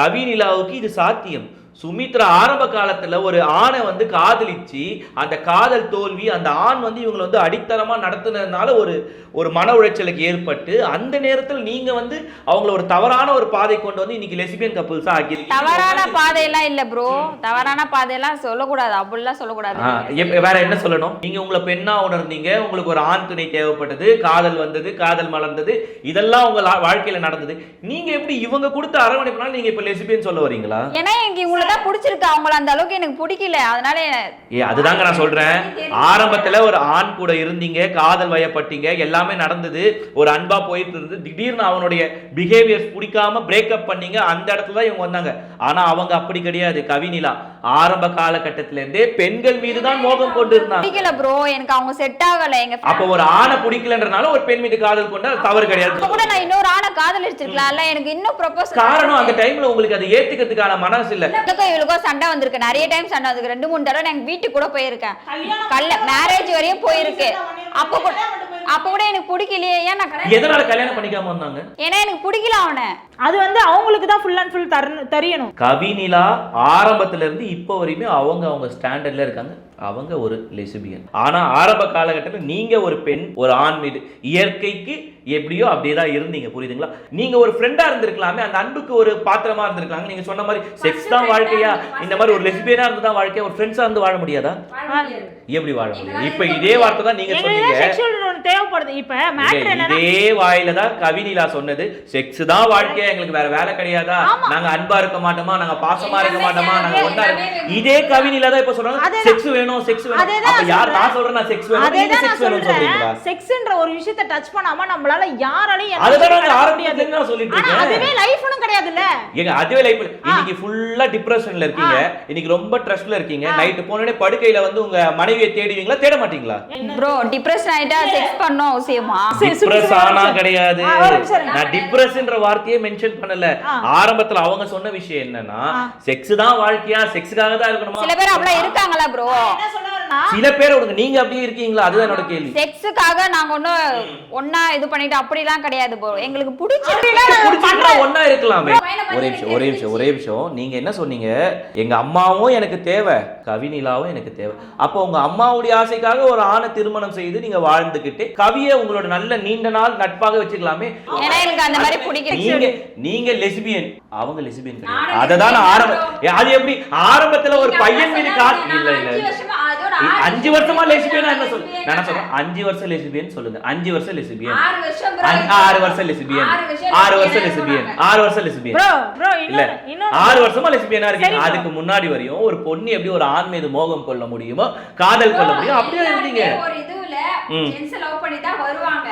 கவிநிலாவுக்கு இது சாத்தியம். சுமித்ரா ஆரம்ப காலத்துல ஒரு ஆணை வந்து காதலிச்சு அந்த காதல் தோல்வி அந்த ஆண் வந்து இவங்களை வந்து அடித்தளமா நடத்துனதுனால ஒரு ஒரு மன உளைச்சலுக்கு ஏற்பட்டு அந்த நேரத்தில் நீங்க வந்து அவங்கள ஒரு தவறான ஒரு பாதை கொண்டு வந்து இன்னைக்கு லெசிபியன் கப்புள்ஸா ஆக்கி தவறான பாதையெல்லாம் இல்ல ப்ரோ தவறான பாதையெல்லாம் சொல்லக்கூடாது. அப்படிலாம் சொல்லக்கூடாது. வேற என்ன சொல்லணும்? நீங்க உங்களை பெண்ணா உணர்ந்தீங்க உங்களுக்கு ஒரு ஆண் துணை தேவைப்பட்டது காதல் வந்தது காதல் மலர்ந்தது இதெல்லாம் உங்க வாழ்க்கையில நடந்தது. நீங்க எப்படி இவங்க கொடுத்த அரவணைப்புனால நீங்க இப்ப லெசிபியன் சொல்ல வரீங்களா? ஏன்னா எனக்கு இவங்களை தான் பிடிச்சிருக்கு. அவங்கள அந்த அளவுக்கு எனக்கு பிடிக்கல. அதனால ஏ அதுதாங்க நான் சொல்றேன். ஆரம்பத்துல ஒரு ஆண் கூட இருந்தீங்க காதல் வயப்பட்டீங்க எல்லாமே நடந்தது. ஒரு அன்பா போயிட்டு இருந்தது. திடீர்னு அவனுடைய பிஹேவியர்ஸ் பிடிக்காம பிரேக்கப் பண்ணீங்க. அந்த இடத்துல தான் இவங்க வந்தாங்க. ஆனா அவங்க அப்படி கிடையாது. கவினிலா ஆரம்ப காலகட்டத்தில இருந்தே பெண்கள் மீது தான் மோகம் கொண்டு இருந்தாங்க பிடிக்கல ப்ரோ எனக்கு அவங்க செட் ஆகல. எங்க அப்ப ஒரு ஆணை பிடிக்கலன்றனால ஒரு பெண் மீது காதல் கொண்டா அது தவறு கிடையாது. கூட நான் இன்னொரு ஆளை காதலிச்சிருக்கலாம்ல. எனக்கு இன்னும் ப்ரொபோஸ் காரணம் அந்த டைம்ல உங்களுக்கு அதை ஏத்துக்கிறதுக்கான மனசு இல்ல இவளுக்கும் இவளுக்கும் சண்டை வந்திருக்கு. நிறைய டைம் சண்டை வந்திருக்கு. ரெண்டு மூணு தடவை நான் வீட்டுக்கு கூட போயிருக்கேன். கல்ல மேரேஜ் வரையும் போயிருக்கு. அப்ப கூட அப்ப கூட எனக்கு பிடிக்கலையே. ஏன் நான் எதனால கல்யாணம் பண்ணிக்காம வந்தாங்க? ஏன்னா எனக்கு பிடிக்கல அவனை. அது வந்து அவங்களுக்கு தான் ஃபுல் அண்ட் ஃபுல் தரணும் தெரியணும். கவினிலா ஆரம்பத்துல இருந்து இப்போ வரையுமே அவங்க அவங்க ஸ்டாண்டர்ட்ல இருக்காங்க. அவங்க ஒரு லெசிபியன் ஆனா ஆரம்ப காலகட்டத்தில் நீங்க ஒரு பெண் ஒரு ஆண் மீது இயற்கைக்கு எப்படியோ அப்படியே தான் இருந்தீங்க. புரியுதுங்களா? நீங்க ஒரு ஃப்ரெண்டா இருந்திருக்கலாமே அந்த அன்புக்கு ஒரு பாத்திரமா இருந்திருக்கலாங்க நீங்க சொன்ன மாதிரி செக்ஸ் தான் வாழ்க்கையா? இந்த மாதிரி ஒரு லெஸ்பியனா இருந்து தான் வாழ்க்கையா? ஒரு ஃப்ரெண்ட்ஸா இருந்து வாழ முடியாதா? எப்படி வாழ முடியும்? இப்ப இதே வார்த்தை தான் நீங்க எங்களுக்கு சொன்னீங்க. ஒன்று தேவைப்படுது. இப்ப இதே வாயில தான் கவினிலா சொன்னது. செக்ஸ் தான் வாழ்க்கையா? எங்களுக்கு வேற வேலை கிடையாதா? நாங்க அன்பா இருக்க மாட்டோமா? நாங்க பாசமா இருக்க மாட்டோமா? நாங்க இருக்க இதே கவினிலா தான் இப்ப சொல்றாங்க. செக்ஸ் வேணும் செக்ஸ் வேணும். அப்ப நான் யார் நான் சொல்றேன். நான் செக்ஸ் வேணும் நீங்க தான் செக்ஸ் நான் வேணும்னு சொல்றீங்களா? செக்ஸ்ன்ற ஒரு விஷயத்தை டச் பண்ணாம நம்மளால யாராலையும் அதுதான் முடியாது. இருந்து நான் சொல்லிட்டு இருக்கேன். அதுவே லைஃப்னு கிடையாதுல்ல. ஏங்க அதுவே லைஃப் இன்னைக்கு ஃபுல்லா டிப்ரெஷன்ல இருக்கீங்க. இன்னைக்கு ரொம்ப ட்ரெஸ்ல இருக்கீங்க. நைட்டு போனோடனே படுக்கையில வந்து உங்க மனைவியை தேடுவீங்களா தேட மாட்டீங்களா? ப்ரோ டிப்ரெஷன் ஆயிட்டா செக்ஸ் பண்ணணும் அவசியமா? டிப்ரஸ் ஆனா. கிடையாது. நான் டிப்ரஸ்ன்ற வார்த்தையே மென்ஷன் பண்ணல. ஆரம்பத்துல அவங்க சொன்ன விஷயம் என்னன்னா செக்ஸ் தான் வாழ்க்கையா செக்ஸுக்காக தான் இருக்கணுமா? சில பேர் அவ்வளவு இருக்காங்களா ப்ரோ சில பேர் விடுங்க. நீங்க அப்படியே இருக்கீங்களா? அதுதான் என்னோட கேள்வி. செக்ஸுக்காக நாங்க ஒன்றும் ஒண்ணா இது பண்ணிட்டு அப்படிலாம் கிடையாது ப்ரோ எங்களுக்கு பிடிச்சிருக்கு புடிச்சிருந்தா ஒண்ணா இருக்கலாமே. ஒரே நிமிஷம் ஒரே நிமிஷம் ஒரே நிமிஷம். நீங்க என்ன சொன்னீங்க? எங்க அம்மாவும் எனக்கு தேவை. கவினிலாவும் எனக்கு தேவை. அப்போ உங்க அம்மாவுடைய ஆசைக்காக ஒரு ஆணை திருமணம் செய்து நீங்க வாழ்ந்துகிட்டு கவியை உங்களோட நல்ல நீண்ட நாள் நட்பாக வச்சுக்கலாமே. எனக்கு அந்த மாதிரி பிடிக்கல. நீங்க நீங்க லெஸ்பியன் அவங்க லெஸ்பியன் கிடையாது. அததான் நான் ஆரம்ப ஏ, அது எப்படி? ஆரம்பத்துல ஒரு பையன் மீது கால் இல்ல இல்ல அஞ்சு வருஷமா லெஸ்பியனா என்ன சொல்லு நான் என்ன சொல்றேன் அஞ்சு வருஷம் லெஸ்பியன் சொல்லுங்க. அஞ்சு வருஷம் லெஸ்பியன் ஆறு வருஷம் லெஸ்பியன் ஆறு வருஷம் லெஸ்பியன் ஆறு வருஷம் ப்ரோ இல்ல ஆறு வருஷமா லெஸ்பியனா இருக்கீங்க. அதுக்கு முன்னாடி வரையும் ஒரு பொண்ணு எப்படி ஒரு ஆண் மீது மோகம் கொள்ள முடியுமோ காதல் கொள்ள முடியும் அப்படியே இருந்தீங்க. ஒரு இதுல லவ் பண்ணி தான் வருவாங்க.